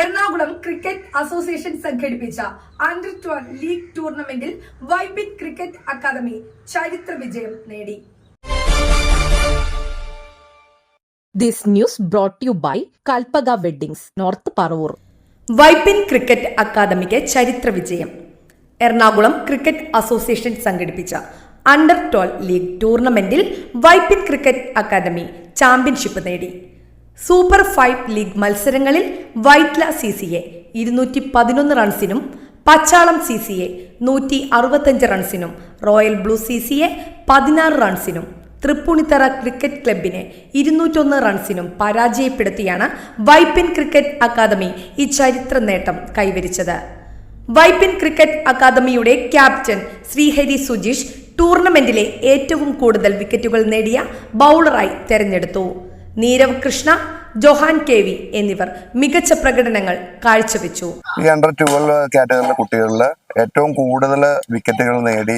Ernakulam cricket association സംഘടിപ്പിച്ച under twelve league ടൂർണമെന്റിൽ Vypin cricket academy ചരിത്ര വിജയം നേടി. This news brought you by by Kalpaga north Paravur. Vypin cricket academic ചരിത്ര വിജയം. എറണാകുളം ക്രിക്കറ്റ് അസോസിയേഷൻ സംഘടിപ്പിച്ച അണ്ടർ ട്വൽവ് ലീഗ് ടൂർണമെന്റിൽ വൈപ്പിൻ ക്രിക്കറ്റ് അക്കാദമി ചാമ്പ്യൻഷിപ്പ് നേടി. സൂപ്പർ ഫൈവ് ലീഗ് മത്സരങ്ങളിൽ വൈറ്റ്ല സി സി എ ഇരുന്നൂറ്റി പതിനൊന്ന് റൺസിനും പച്ചാളം സി സി എ നൂറ്റി അറുപത്തഞ്ച് റൺസിനും royal blue C C A പതിനാറ് റൺസിനും തൃപ്പൂണിത്തറ ക്രിക്കറ്റ് ക്ലബിനെ ഇരുന്നൂറ്റൊന്ന് റൺസിനും പരാജയപ്പെടുത്തിയാണ് വൈപ്പിൻ ക്രിക്കറ്റ് അക്കാദമി ഈ ചരിത്ര നേട്ടം കൈവരിച്ചത്. വൈപ്പിൻ ക്രിക്കറ്റ് അക്കാദമിയുടെ ക്യാപ്റ്റൻ ശ്രീഹരി സുജീഷ് ടൂർണമെന്റിലെ ഏറ്റവും കൂടുതൽ വിക്കറ്റുകൾ നേടിയ ബൗളറായി തെരഞ്ഞെടുത്തു. നീരവ് കൃഷ്ണ ജോഹാൻ കെ വി എന്നിവർ മികച്ച പ്രകടനങ്ങൾ കാഴ്ചവെച്ചു. ഈ അണ്ടർ ട്വൽവ് കാറ്റഗറിയിലെ കുട്ടികളിൽ ഏറ്റവും കൂടുതൽ വിക്കറ്റുകൾ നേടി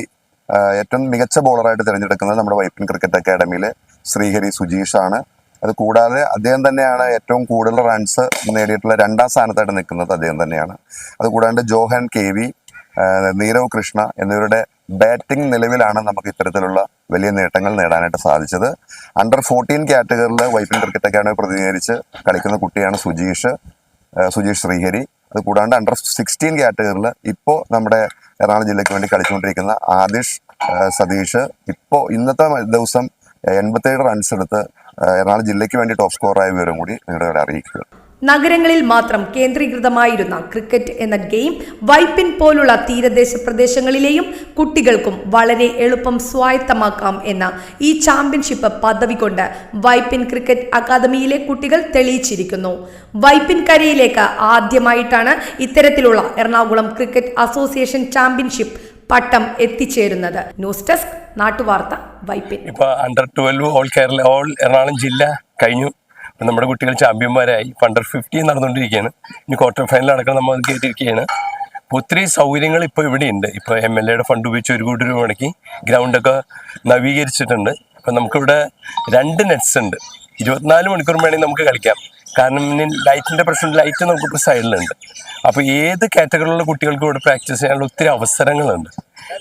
ഏറ്റവും മികച്ച ബോളറായിട്ട് തിരഞ്ഞെടുക്കുന്നത് നമ്മുടെ വൈപ്പിൻ ക്രിക്കറ്റ് അക്കാഡമിയിലെ ശ്രീഹരി സുജീഷ് ആണ്. അത് കൂടാതെ അദ്ദേഹം തന്നെയാണ് ഏറ്റവും കൂടുതൽ റൺസ് നേടിയിട്ടുള്ള രണ്ടാം സ്ഥാനത്തായിട്ട് നിൽക്കുന്നത് അദ്ദേഹം തന്നെയാണ്. അത് കൂടാണ്ട് ജോഹാൻ കെ വി നീരവ് കൃഷ്ണ എന്നിവരുടെ ബാറ്റിംഗ് നിലവിലാണ് നമുക്ക് ഇത്തരത്തിലുള്ള വലിയ നേട്ടങ്ങൾ നേടാനായിട്ട് സാധിച്ചത്. അണ്ടർ ഫോർട്ടീൻ കാറ്റഗറിയിൽ വൈപ്പിൻ ക്രിക്കറ്റ് അക്കാഡമി പ്രതിനിധീകരിച്ച് കളിക്കുന്ന കുട്ടിയാണ് സുജീഷ് സുജീഷ് ശ്രീഹരി. അത് കൂടാണ്ട് അണ്ടർ സിക്സ്റ്റീൻ കാറ്റഗറിയിൽ ഇപ്പോൾ നമ്മുടെ എറണാകുളം ജില്ലയ്ക്ക് വേണ്ടി കളിച്ചുകൊണ്ടിരിക്കുന്ന ആദിഷ് സതീഷ്. ഇപ്പോൾ ഇന്നത്തെ ദിവസം എൺപത്തേഴ് റൺസ് എടുത്ത് എറണാകുളം ജില്ലയ്ക്ക് വേണ്ടി ടോപ്പ് സ്കോറായ വിവരം കൂടി നിങ്ങളുടെ അറിയിക്കുക നഗരങ്ങളിൽ മാത്രം കേന്ദ്രീകൃതമായിരുന്ന ക്രിക്കറ്റ് എന്ന ഗെയിം വൈപ്പിൻ പോലുള്ള തീരദേശ പ്രദേശങ്ങളിലെയും കുട്ടികൾക്കും വളരെ എളുപ്പം സ്വായത്തമാക്കാം എന്ന ഈ ചാമ്പ്യൻഷിപ്പ് പദവി കൊണ്ട് വൈപ്പിൻ ക്രിക്കറ്റ് അക്കാദമിയിലെ കുട്ടികൾ തെളിയിച്ചിരിക്കുന്നു. വൈപ്പിൻ കരയിലേക്ക് ആദ്യമായിട്ടാണ് ഇത്തരത്തിലുള്ള എറണാകുളം ക്രിക്കറ്റ് അസോസിയേഷൻ ചാമ്പ്യൻഷിപ്പ് പട്ടം എത്തിച്ചേരുന്നത്. ന്യൂസ് ഡെസ്ക് നാട്ടുവാർത്ത വൈപ്പിൻ. ഇപ്പൊ under twelve all Kerala all Ernakulam ജില്ല കഴിഞ്ഞു. നമ്മുടെ കുട്ടികൾ ചാമ്പ്യന്മാരായി. അണ്ടർ ഫിഫ്റ്റീൻ നടന്നുകൊണ്ടിരിക്കുകയാണ്. ഇനി ക്വാർട്ടർ ഫൈനൽ അടക്കം നമ്മൾ അത് കേട്ടിരിക്കുകയാണ് അപ്പോൾ ഒത്തിരി സൗകര്യങ്ങൾ ഇപ്പോൾ ഇവിടെയുണ്ട്. ഇപ്പോൾ എം എൽ എയുടെ ഫണ്ട് ഉപയോഗിച്ച് ഒരു കോടി രൂപ മുടക്കി ഗ്രൗണ്ടൊക്കെ നവീകരിച്ചിട്ടുണ്ട്. അപ്പം നമുക്കിവിടെ രണ്ട് നെറ്റ്സ് ഉണ്ട്. ഇരുപത്തിനാല് മണിക്കൂർ വേണമെങ്കിൽ നമുക്ക് കളിക്കാം. കാരണം ലൈറ്റിന്റെ പ്രശ്നം ലൈറ്റ് നമുക്കിപ്പോൾ സൈഡിലുണ്ട് അപ്പോൾ ഏത് കാറ്റഗറിയിലുള്ള കുട്ടികൾക്കും ഇവിടെ പ്രാക്ടീസ് ചെയ്യാനുള്ള ഒത്തിരി അവസരങ്ങളുണ്ട്.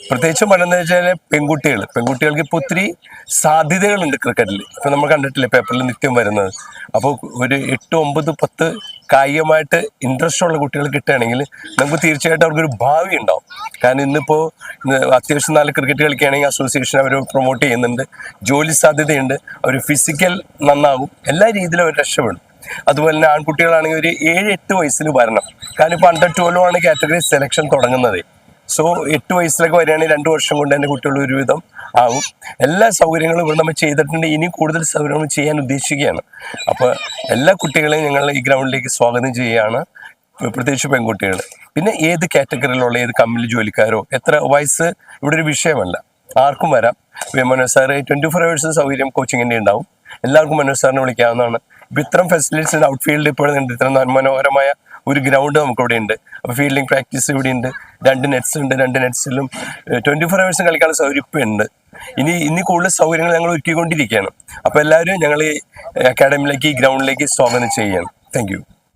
പ്രത്യേകിച്ചും പറയുന്നത് വെച്ചാൽ പെൺകുട്ടികൾ. പെൺകുട്ടികൾക്ക് ഇപ്പോൾ ഒത്തിരി സാധ്യതകളുണ്ട് ക്രിക്കറ്റിൽ. ഇപ്പം നമ്മൾ കണ്ടിട്ടില്ലേ പേപ്പറിൽ നിത്യം വരുന്നത്. അപ്പോൾ ഒരു എട്ട് ഒമ്പത് പത്ത് കായികമായിട്ട് ഇൻട്രസ്റ്റ് ഉള്ള കുട്ടികൾ കിട്ടുകയാണെങ്കിൽ നമുക്ക് തീർച്ചയായിട്ടും അവർക്കൊരു ഭാവി ഉണ്ടാവും. കാരണം ഇന്നിപ്പോൾ ഇന്ന് അത്യാവശ്യം നല്ല ക്രിക്കറ്റ് കളിക്കുകയാണെങ്കിൽ അസോസിയേഷൻ അവർ പ്രൊമോട്ട് ചെയ്യുന്നുണ്ട്. ജോലി സാധ്യതയുണ്ട്. അവർ ഫിസിക്കൽ നന്നാവും. എല്ലാ രീതിയിലും അവർ രക്ഷപ്പെടും. അതുപോലെ തന്നെ ആൺകുട്ടികളാണെങ്കിൽ ഒരു ഏഴ് എട്ട് വയസ്സിൽ വരണം. കാരണം ഇപ്പോൾ അണ്ടർ ട്വൽവ് ആണ് കാറ്റഗറി സെലക്ഷൻ തുടങ്ങുന്നത്. സോ എട്ട് വയസ്സിലൊക്കെ വരികയാണെങ്കിൽ രണ്ട് വർഷം കൊണ്ട് തന്നെ കുട്ടികൾ ഒരുവിധം ആവും. എല്ലാ സൗകര്യങ്ങളും ഇവിടെ നമ്മൾ ചെയ്തിട്ടുണ്ട്. ഇനി കൂടുതൽ സൗകര്യങ്ങൾ ചെയ്യാൻ ഉദ്ദേശിക്കുകയാണ്. അപ്പോൾ എല്ലാ കുട്ടികളെയും ഞങ്ങൾ ഈ ഗ്രൗണ്ടിലേക്ക് സ്വാഗതം ചെയ്യുകയാണ്. പ്രത്യേകിച്ച് പെൺകുട്ടികൾ പിന്നെ ഏത് കാറ്റഗറിയിലുള്ള ഏത് കമ്പനി ജോലിക്കാരോ എത്ര വയസ്സ് ഇവിടെ ഒരു വിഷയമല്ല. ആർക്കും വരാം. Manoj sir twenty four hours സൗകര്യം കോച്ചിങ്ങിന്റെ ഉണ്ടാവും. എല്ലാവർക്കും മനോജ് സാറിനെ വിളിക്കാവുന്നതാണ്. ഇപ്പം ഇത്തരം ഫെസിലിറ്റീസ് ഔട്ട് ഫീൽഡ് ഇപ്പോഴും ഇത്ര മനോഹരമായ ഒരു ഗ്രൗണ്ട് നമുക്ക് ഇവിടെ ഉണ്ട് അപ്പോൾ ഫീൽഡിംഗ് പ്രാക്ടീസ് ഇവിടെ ഉണ്ട്. രണ്ട് നെറ്റ്സ് ഉണ്ട് രണ്ട് നെറ്റ്സിലും ട്വന്റി ഫോർ അവേഴ്സും കളിക്കാനുള്ള സൗകര്യം ഉണ്ട് ഇനി ഇനി കൂടുതൽ സൗകര്യങ്ങൾ ഞങ്ങൾ ഒരുക്കിക്കൊണ്ടിരിക്കുകയാണ്. അപ്പോൾ എല്ലാവരും ഞങ്ങൾ ഈ അക്കാഡമിയിലേക്ക് ഗ്രൗണ്ടിലേക്ക് സ്വാഗതം ചെയ്യുകയാണ് താങ്ക്